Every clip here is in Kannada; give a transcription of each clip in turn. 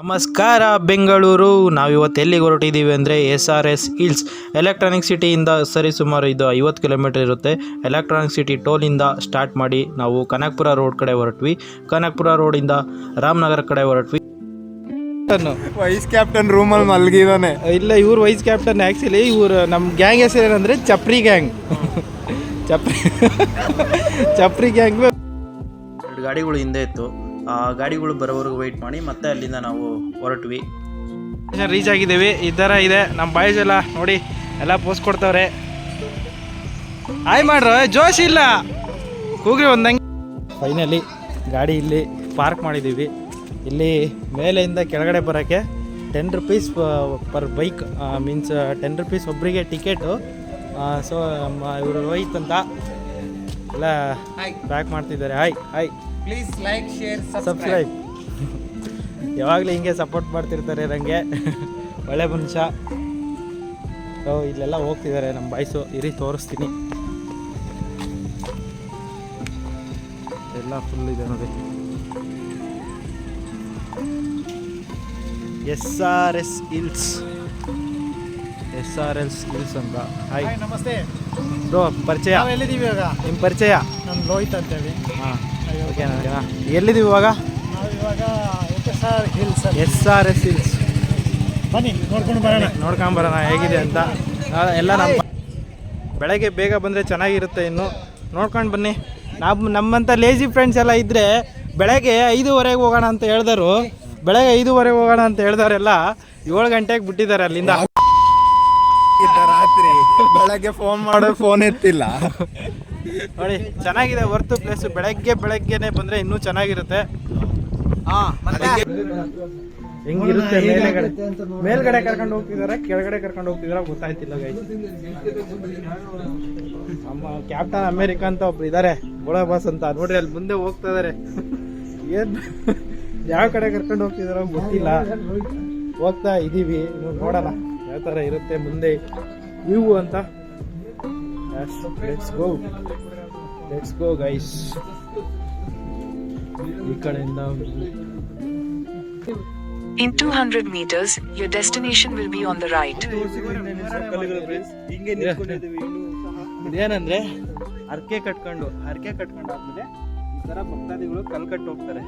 ನಮಸ್ಕಾರ ಬೆಂಗಳೂರು. ನಾವಿವತ್ತು ಎಲ್ಲಿಗೆ ಹೊರಟಿದ್ದೀವಿ ಅಂದರೆ S R S hills electronic ಸಿಟಿಯಿಂದ ಸರಿ ಸುಮಾರು ಇದು ಐವತ್ತು ಕಿಲೋಮೀಟರ್ ಇರುತ್ತೆ. ಎಲೆಕ್ಟ್ರಾನಿಕ್ ಸಿಟಿ ಟೋಲಿಂದ ಸ್ಟಾರ್ಟ್ ಮಾಡಿ ನಾವು ಕನಕಪುರ ರೋಡ್ ಕಡೆ ಹೊರಟ್ವಿ. ಕನಕಪುರ ರೋಡಿಂದ ರಾಮನಗರ ಕಡೆ ಹೊರಟ್ವಿ. ವೈಸ್ ಕ್ಯಾಪ್ಟನ್ ರೂಮಲ್ಲಿ ಮಲಗಿದಾನೆ. ಇಲ್ಲ ಇವ್ರು ವೈಸ್ ಕ್ಯಾಪ್ಟನ್ ಆ್ಯಕ್ಚುಲಿ ಇವರು ನಮ್ಮ ಗ್ಯಾಂಗ್ ಹೆಸರು ಏನಂದರೆ ಚಪ್ರಿ ಗ್ಯಾಂಗ್ ಚಪ್ರಿ ಚಪ್ರಿ ಗ್ಯಾಂಗ್ ಎರಡು ಗಾಡಿಗಳು ಹಿಂದೆ ಇತ್ತು. ಗಾಡಿಗಳು ಬರೋವರೆಗೂ ವೆಯ್ಟ್ ಮಾಡಿ ಮತ್ತೆ ಅಲ್ಲಿಂದ ನಾವು ಹೊರಟ್ವಿ. ರೀಚ್ ಆಗಿದ್ದೀವಿ. ಈ ಥರ ಇದೆ. ನಮ್ಮ ಬಾಯ್ಸ್ ಎಲ್ಲ ನೋಡಿ ಎಲ್ಲ ಪೋಸ್ಟ್ ಕೊಡ್ತವ್ರೆ. ಆಯ್ ಮಾಡ್ರ ಜೋಶ್ ಇಲ್ಲ. ಕೂಗ್ರಿ ಒಂದಂಗೆ ಫೈನಲಿ ಗಾಡಿ ಇಲ್ಲಿ ಪಾರ್ಕ್ ಮಾಡಿದ್ದೀವಿ. ಇಲ್ಲಿ ಮೇಲೆಯಿಂದ ಕೆಳಗಡೆ ಬರೋಕ್ಕೆ ten rupees per bike means ten rupees ಒಬ್ಬರಿಗೆ ಟಿಕೆಟು ಸೊ ನಮ್ಮ ಇವರು ರೋಹಿತ್ ಅಂತ. ಎಲ್ಲ ಪ್ಯಾಕ್ ಮಾಡ್ತಿದ್ದಾರೆ. Hi hi please like share subscribe ಯಾವಾಗಲೂ ಹಿಂಗೆ ಸಪೋರ್ಟ್ ಮಾಡ್ತಿರ್ತಾರೆ ನನಗೆ ಒಳ್ಳೆ ಮನುಷ್ಯ. ಸೊ ಇಲ್ಲೆಲ್ಲ ಹೋಗ್ತಿದ್ದಾರೆ ನಮ್ಮ ಬಾಯ್ಸು ಇರಿ ತೋರಿಸ್ತೀನಿ. ಎಲ್ಲ ಫುಲ್ ಇದೆ ನೋಡಿ. S R S hills S R L skills ಅಂತ. ಹಾಯ್ ನಮಸ್ತೆ. ಬ್ರೋ ಪರಿಚಯ. ಎಲ್ಲಿದ್ದೀವಿ ಇವಾಗ? ನಿಮ್ಮ ಪರಿಚಯ? ನಾನು ರೋಹಿತ್ ಅಂತೇಳಿ. ಹಾಂ. ಓಕೆನಾ ಎಲ್ಲಿದ್ದೀವಿ ಇವಾಗ? ನಾವು ಇವಾಗ S R hills S R S hills ಬನ್ನಿ ನೋಡ್ಕೊಂಡು ಬರೋಣ ನೋಡ್ಕೊಂಬರೋಣ ಹೇಗಿದೆ ಅಂತ. ಎಲ್ಲ ನಮ್ಮ ಬೆಳಗ್ಗೆ ಬೇಗ ಬಂದರೆ ಚೆನ್ನಾಗಿರುತ್ತೆ ಇನ್ನು. ನೋಡ್ಕೊಂಡು ಬನ್ನಿ. ನಾವು ನಮ್ಮಂಥ ಲೇಜಿ ಫ್ರೆಂಡ್ಸ್ ಎಲ್ಲ ಇದ್ದರೆ ಬೆಳಗ್ಗೆ ಐದೂವರೆಗೆ ಹೋಗೋಣ ಅಂತ ಹೇಳ್ದರು. ಬೆಳಗ್ಗೆ ಐದೂವರೆಗೆ ಹೋಗೋಣ ಅಂತ ಹೇಳ್ದವರೆಲ್ಲ ಏಳು ಗಂಟೆಗೆ ಬಿಟ್ಟಿದ್ದಾರೆ ಅಲ್ಲಿಂದ. ರಾತ್ರಿ ಬೆಳಗ್ಗೆ ಫೋನ್ ಮಾಡೋ ಫೋನ್ ಎತ್ತಿಲ್ಲ. ನೋಡಿ ಚೆನ್ನಾಗಿದೆ ವರ್ತು ಪ್ಲೇಸ್ ಬೆಳಗ್ಗೆ ಬೆಳಗ್ಗೆನೆ ಬಂದ್ರೆ ಇನ್ನೂ ಚೆನ್ನಾಗಿರುತ್ತೆ. ಹೆಂಗಿರುತ್ತೆ ಮೇಲ್ಗಡೆ? ಮೇಲ್ಗಡೆ ಕರ್ಕೊಂಡು ಹೋಗ್ತಿದಾರೆ? ಕೆಳಗಡೆ ಕರ್ಕೊಂಡು ಹೋಗ್ತಿದಾರ? ಗೊತ್ತಾಯ್ತಿಲ್ಲ ನಮ್ಮ ಕ್ಯಾಪ್ಟನ್ ಅಮೇರಿಕಾ ಅಂತ ಒಬ್ರು ಇದಾರೆ. ಗೋಳ ಬಾಸ್ ಅಂತ. ನೋಡ್ರಿ ಅಲ್ಲಿ ಮುಂದೆ ಹೋಗ್ತಾ ಇದಾರೆ. ಏನ್ ಯಾವ ಕಡೆ ಕರ್ಕೊಂಡು ಹೋಗ್ತಿದಾರ ಗೊತ್ತಿಲ್ಲ. ಹೋಗ್ತಾ ಇದೀವಿ. ನೋಡಲ್ಲ ನೋಡೋಣ. ಯಾವ ತರ ಇರುತ್ತೆ ಮುಂದೆ. ವ್ಯೂ ಅಂತ. Let's go let's go guys ಈ ಕಡೆಯಿಂದ In 200 meters, your destination will be on the right. ಇದೇನಂದ್ರೆ? ಅರ್ಕೆ ಕಟ್ಕೊಂಡು ಅರ್ಕೆ ಕಟ್ಕೊಂಡು ಆದ್ಮೇಲೆ ಈ ತರ ಭಕ್ತಾದಿಗಳು ಕಲ್ ಕಟ್ಟು ಹೋಗ್ತಾರೆ.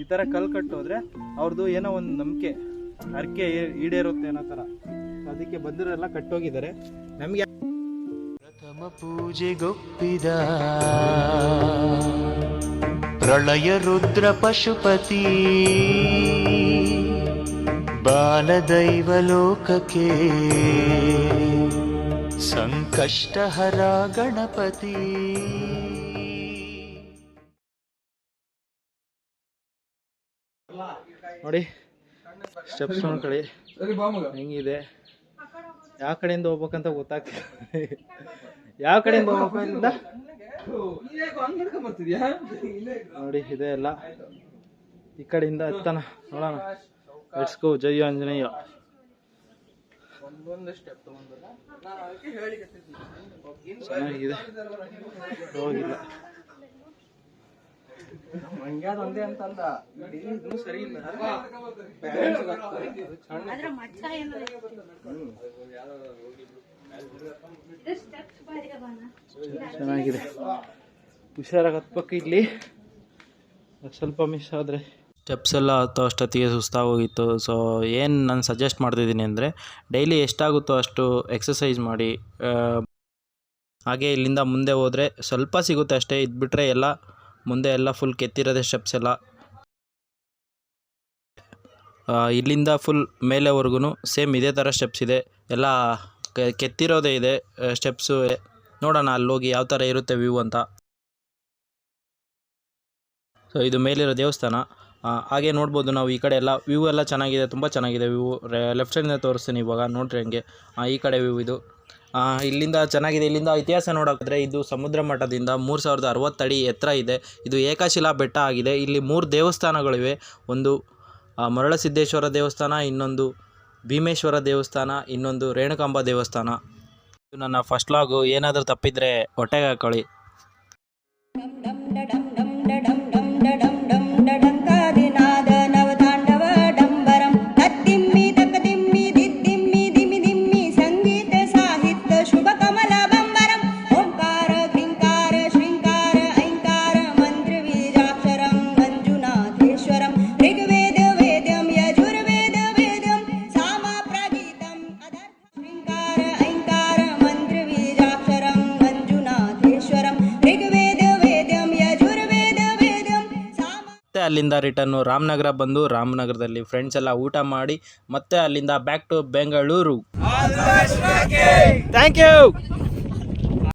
ಈ ತರ ಕಲ್ ಕಟ್ಟೋದ್ರೆ ಅವ್ರದ್ದು ಏನೋ ಒಂದು ನಂಬಿಕೆ ಅರ್ಕೆ ಈಡೇರುತ್ತೆ ಅನ್ನೋ ತರ. ಅದಕ್ಕೆ ಅದಕ್ಕೆ ಬಂದಿರೋರೆಲ್ಲ ಕಟ್ಟೋಗಿದ್ದಾರೆ ನಮ್ಗೆ ಪ್ರಥಮ ಪೂಜೆಗೊಪ್ಪಿದ ಪ್ರಳಯ ರುದ್ರ ಪಶುಪತಿ ಬಾಲದೈವ ಲೋಕಕ್ಕೆ ಸಂಕಷ್ಟಹರ ಗಣಪತಿ. ನೋಡಿ ಸ್ಟೆಪ್ಸ್ ನೋಡ್ಕೊಳ್ಳಿ ಹೆಂಗಿದೆ? ಯಾವ ಕಡೆಯಿಂದ ಹೋಗ್ಬೇಕಂತ ಗೊತ್ತಾಗ್ತಿಲ್ಲ. ಯಾವ ಕಡೆಯಿಂದ ಹೋಗ್ಬೇಕು ಇಲ್ಲಿಂದ ನೋಡಿ ಇದೆ ಎಲ್ಲ. ಈ ಕಡೆಯಿಂದ ಎತ್ತಾನ ನೋಡೋಣ. ಲೆಟ್ಸ್ ಗೋ ಜೈ ಆಂಜನೇಯ. ಚೆನ್ನಾಗಿದೆ. ಹೋಗಿಲ್ಲ. ಚೆನ್ನಾಗಿದೆ. ಹುಷಾರಾಗಿ ಹತ್ಬೇಕು ಇಲ್ಲಿ ಸ್ವಲ್ಪ ಮಿಸ್ ಆದರೆ. ಸ್ಟೆಪ್ಸ್ ಎಲ್ಲ ಹತ್ತೋ ಅಷ್ಟೊತ್ತಿಗೆ ಸುಸ್ತಾಗೋಗಿತ್ತು ಸೊ ಏನು ನಾನು ಸಜೆಸ್ಟ್ ಮಾಡ್ತಿದ್ದೀನಿ ಅಂದರೆ ಡೈಲಿ ಎಷ್ಟಾಗುತ್ತೋ ಅಷ್ಟು ಎಕ್ಸಸೈಸ್ ಮಾಡಿ ಹಾಗೆ ಇಲ್ಲಿಂದ ಮುಂದೆ ಹೋದರೆ ಸ್ವಲ್ಪ ಸಿಗುತ್ತೆ ಅಷ್ಟೇ. ಇದ್ಬಿಟ್ರೆ ಎಲ್ಲ ಮುಂದೆ ಎಲ್ಲ ಫುಲ್ ಕೆತ್ತಿರೋದೆ ಸ್ಟೆಪ್ಸ್ ಎಲ್ಲ. ಇಲ್ಲಿಂದ ಫುಲ್ ಮೇಲೆವರೆಗೂ ಸೇಮ್ ಇದೇ ಥರ ಸ್ಟೆಪ್ಸ್ ಇದೆ. ಎಲ್ಲ ಕೆತ್ತಿರೋದೇ ಇದೆ ಸ್ಟೆಪ್ಸು ನೋಡೋಣ ಅಲ್ಲಿ ಹೋಗಿ ಯಾವ ಥರ ಇರುತ್ತೆ ವ್ಯೂ ಅಂತ. ಸೊ ಇದು ಮೇಲಿರೋ ದೇವಸ್ಥಾನ. ಹಾಗೆ ನೋಡ್ಬೋದು ನಾವು ಈ ಕಡೆ ಎಲ್ಲ ವ್ಯೂ ಎಲ್ಲ ಚೆನ್ನಾಗಿದೆ, ತುಂಬ ಚೆನ್ನಾಗಿದೆ ವ್ಯೂ ಲೆಫ್ಟ್ ಸೈಡಿಂದ ತೋರಿಸ್ತೀನಿ ಇವಾಗ, ನೋಡ್ರಿ ಹಂಗೆ. ಈ ಕಡೆ ವ್ಯೂ ಇದು. ಇಲ್ಲಿಂದ ಚೆನ್ನಾಗಿದೆ ಇಲ್ಲಿಂದ ಇತಿಹಾಸ ನೋಡೋಕ್ಕಾದ್ರೆ ಇದು ಸಮುದ್ರ ಮಟ್ಟದಿಂದ ಮೂರು ಸಾವಿರದ ಅರವತ್ತಡಿ ಎತ್ತರ ಇದೆ ಇದು ಏಕಶಿಲಾ ಬೆಟ್ಟ ಆಗಿದೆ ಇಲ್ಲಿ ಮೂರು ದೇವಸ್ಥಾನಗಳಿವೆ ಒಂದು ಮರಳಸಿದ್ದೇಶ್ವರ ದೇವಸ್ಥಾನ ಇನ್ನೊಂದು ಭೀಮೇಶ್ವರ ದೇವಸ್ಥಾನ ಇನ್ನೊಂದು ರೇಣುಕಾಂಬ ದೇವಸ್ಥಾನ ಇದು ನನ್ನ ಫಸ್ಟ್ ಲಾಗು ಏನಾದರೂ ತಪ್ಪಿದರೆ ಹೊಟ್ಟೆಗೆ ಹಾಕೊಳ್ಳಿ ಅಲ್ಲಿಂದ ರಿಟರ್ನು ರಾಮನಗರ ಬಂದು ರಾಮನಗರದಲ್ಲಿ ಫ್ರೆಂಡ್ಸ್ ಎಲ್ಲ ಊಟ ಮಾಡಿ ಮತ್ತೆ ಅಲ್ಲಿಂದ back to Bengaluru thank you